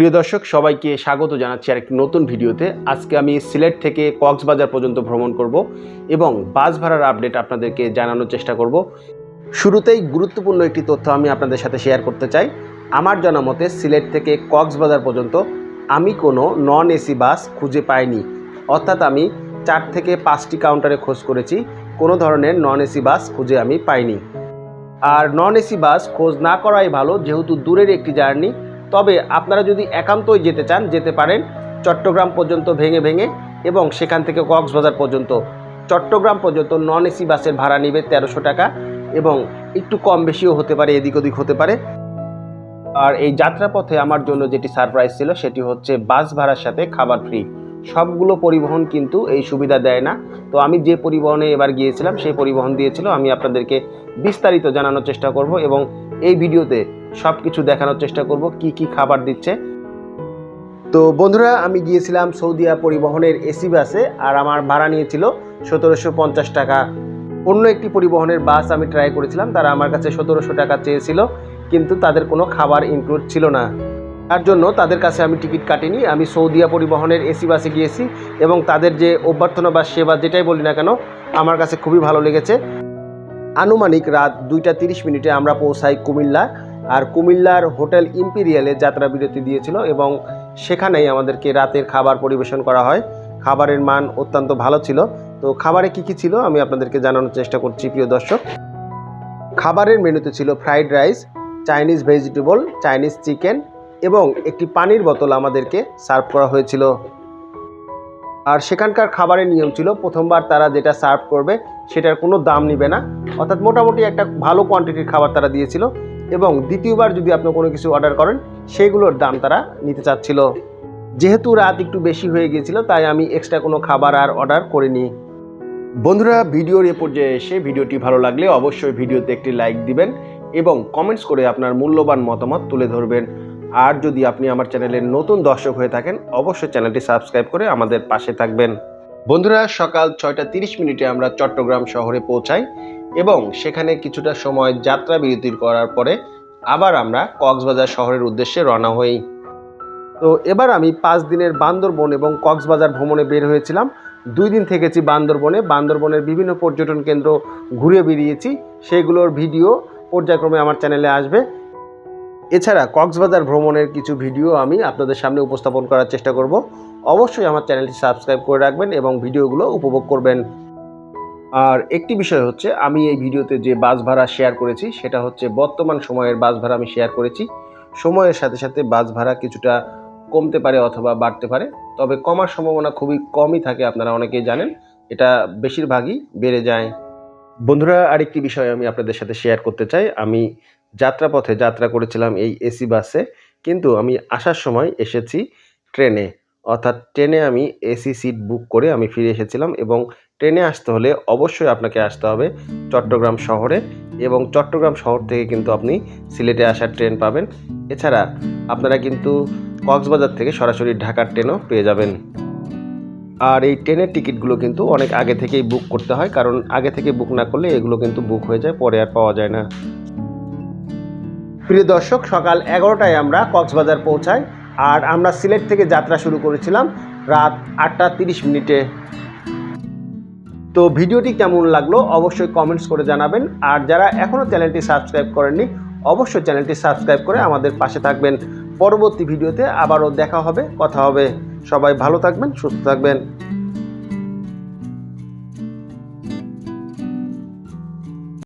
প্রিয় দর্শক, সবাইকে স্বাগত জানাচ্ছি আরেকটি নতুন ভিডিওতে। আজকে আমি সিলেট থেকে কক্সবাজার পর্যন্ত ভ্রমণ করব এবং বাস ভাড়ার আপডেট আপনাদেরকে জানানোর চেষ্টা করব। শুরুতেই গুরুত্বপূর্ণ একটি তথ্য আমি আপনাদের সাথে শেয়ার করতে চাই। আমার জানা মতে সিলেট থেকে কক্সবাজার পর্যন্ত আমি কোনো নন এসি বাস খুঁজে পাইনি। অর্থাৎ আমি চার থেকে পাঁচটি কাউন্টারে খোঁজ করেছি, কোনো ধরনের নন এসি বাস খুঁজে আমি পাইনি। আর নন এসি বাস খোঁজ না করাই ভালো, যেহেতু দূরের একটি জার্নি তবে আপনারা যদি একান্তই যেতে চান, যেতে পারেন চট্টগ্রাম পর্যন্ত ভেঙে ভেঙে এবং সেখান থেকে কক্সবাজার পর্যন্ত। চট্টগ্রাম পর্যন্ত নন এসি বাসের ভাড়া নেবে তেরোশো টাকা এবং একটু কম বেশিও হতে পারে, এদিক ওদিক হতে পারে। আর এই যাত্রাপথে আমার জন্য যেটি সারপ্রাইজ ছিল, সেটি হচ্ছে বাস ভাড়ার সাথে খাবার ফ্রি সবগুলো পরিবহন কিন্তু এই সুবিধা দেয় না। তো আমি যে পরিবহনে এবার গিয়েছিলাম, সেই পরিবহন দিয়েছিল। আমি আপনাদেরকে বিস্তারিত জানানোর চেষ্টা করব এবং এই ভিডিওতে সব কিছু দেখানোর চেষ্টা করব, কি কি খাবার দিচ্ছে। তো বন্ধুরা, আমি গিয়েছিলাম সৌদিয়া পরিবহনের এসি বাসে, আর আমার ভাড়া নিয়েছিল সতেরোশো পঞ্চাশ টাকা। অন্য একটি পরিবহনের বাস আমি ট্রাই করেছিলাম, তারা আমার কাছে সতেরোশো টাকা চেয়েছিল, কিন্তু তাদের কোনো খাবার ইনক্লুড ছিল না। তার জন্য তাদের কাছে আমি টিকিট কাটিনি, আমি সৌদিয়া পরিবহনের এসি বাসে গিয়েছি, এবং তাদের যে অভ্যর্থনা বা সেবা যেটাই বলি না কেন, আমার কাছে খুবই ভালো লেগেছে। আনুমানিক রাত দুইটা তিরিশ মিনিটে আমরা পৌঁছাই কুমিল্লা। আর কুমিল্লার হোটেল ইম্পিরিয়ালে যাত্রা বিরতি দিয়েছিল এবং সেখানেই আমাদেরকে রাতের খাবার পরিবেশন করা হয়। খাবারের মান অত্যন্ত ভালো ছিল। তো খাবারে কি কি ছিল আমি আপনাদেরকে জানানোর চেষ্টা করছি, প্রিয় দর্শক। খাবারের মেনুতে ছিল fried rice, Chinese vegetable, Chinese chicken এবং একটি পানির বোতল আমাদেরকে সার্ভ করা হয়েছিল। আর সেখানকার খাবারের নিয়ম ছিল, প্রথমবার তারা যেটা সার্ভ করবে সেটার কোনো দাম নিবে না। অর্থাৎ মোটামুটি একটা ভালো কোয়ান্টিটির খাবার তারা দিয়েছিল। এবং দ্বিতীয়বার যদি আপনি কোনো কিছু অর্ডার করেন, সেগুলোর দাম তারা নিতে চাচ্ছিল। যেহেতু রাত একটু বেশি হয়ে গিয়েছিল, তাই আমি এক্সট্রা কোনো খাবার আর অর্ডার করিনি। বন্ধুরা, ভিডিওর এ পর্যায়ে এসে ভিডিওটি ভালো লাগলে অবশ্যই ভিডিওতে একটি লাইক দিবেন এবং কমেন্টস করে আপনার মূল্যবান মতামত তুলে ধরবেন। আর যদি আপনি আমার চ্যানেলের নতুন দর্শক হয়ে থাকেন, অবশ্যই চ্যানেলটি সাবস্ক্রাইব করে আমাদের পাশে থাকবেন। বন্ধুরা, সকাল ছয়টা তিরিশ মিনিটে আমরা চট্টগ্রাম শহরে পৌঁছাই। এবং সেখানে কিছুটা সময় যাত্রা বিরতির করার পরে আবার আমরা কক্সবাজার শহরের উদ্দেশ্যে রওনা হই। তো এবার আমি পাঁচ দিনের বান্দরবন এবং কক্সবাজার ভ্রমণে বের হয়েছিলাম। দুই দিন থেকেছি বান্দরবনে। বান্দরবনের বিভিন্ন পর্যটন কেন্দ্র ঘুরে বেরিয়েছি। সেগুলোর ভিডিও পর্যায়ক্রমে আমার চ্যানেলে আসবে। এছাড়া কক্সবাজার ভ্রমণের কিছু ভিডিও আমি আপনাদের সামনে উপস্থাপন করার চেষ্টা করব। অবশ্যই আমার চ্যানেলটি সাবস্ক্রাইব করে রাখবেন এবং ভিডিওগুলো উপভোগ করবেন। আর একটি বিষয় হচ্ছে, আমি এই ভিডিওতে যে বাস ভাড়া শেয়ার করেছি, সেটা হচ্ছে বর্তমান সময়ের বাস ভাড়া আমি শেয়ার করেছি। সময়ের সাথে সাথে বাস ভাড়া কিছুটা কমতে পারে অথবা বাড়তে পারে। তবে কমার সম্ভাবনা খুবই কমই থাকে, আপনারা অনেকেই জানেন। এটা বেশিরভাগই বেড়ে যায়। বন্ধুরা, আরেকটি বিষয় আমি আপনাদের সাথে শেয়ার করতে চাই। আমি যাত্রাপথে যাত্রা করেছিলাম এই এসি বাসে, কিন্তু আমি আসার সময় এসেছি ট্রেনে। অর্থাৎ ট্রেনে আমি এসি সিট বুক করে আমি ফিরে এসেছিলাম এবং ট্রেনে আসতে হলে অবশ্যই আপনাকে আসতে হবে চট্টগ্রাম শহরে এবং চট্টগ্রাম শহর থেকে কিন্তু আপনি সিলেটে আসার ট্রেন পাবেন। এছাড়া আপনারা কিন্তু কক্সবাজার থেকে সরাসরি ঢাকার ট্রেনও পেয়ে যাবেন। আর এই ট্রেনের টিকিটগুলো কিন্তু অনেক আগে থেকেই বুক করতে হয় কারণ আগে থেকে বুক না করলে এগুলো কিন্তু বুক হয়ে যায়, পরে আর পাওয়া যায় না। প্রিয় দর্শক, সকাল এগারোটায় আমরা কক্সবাজার পৌঁছাই। আর আমরা সিলেট থেকে যাত্রা শুরু করেছিলাম রাত আটটা তিরিশ মিনিটে। তো ভিডিওটি কেমন লাগল অবশ্যই কমেন্টস করে জানাবেন। আর যারা এখনও চ্যানেলটি সাবস্ক্রাইব করেননি, অবশ্যই চ্যানেলটি সাবস্ক্রাইব করে আমাদের পাশে থাকবেন। পরবর্তী ভিডিওতে আবারও দেখা হবে, কথা হবে। সবাই ভালো থাকবেন, সুস্থ থাকবেন।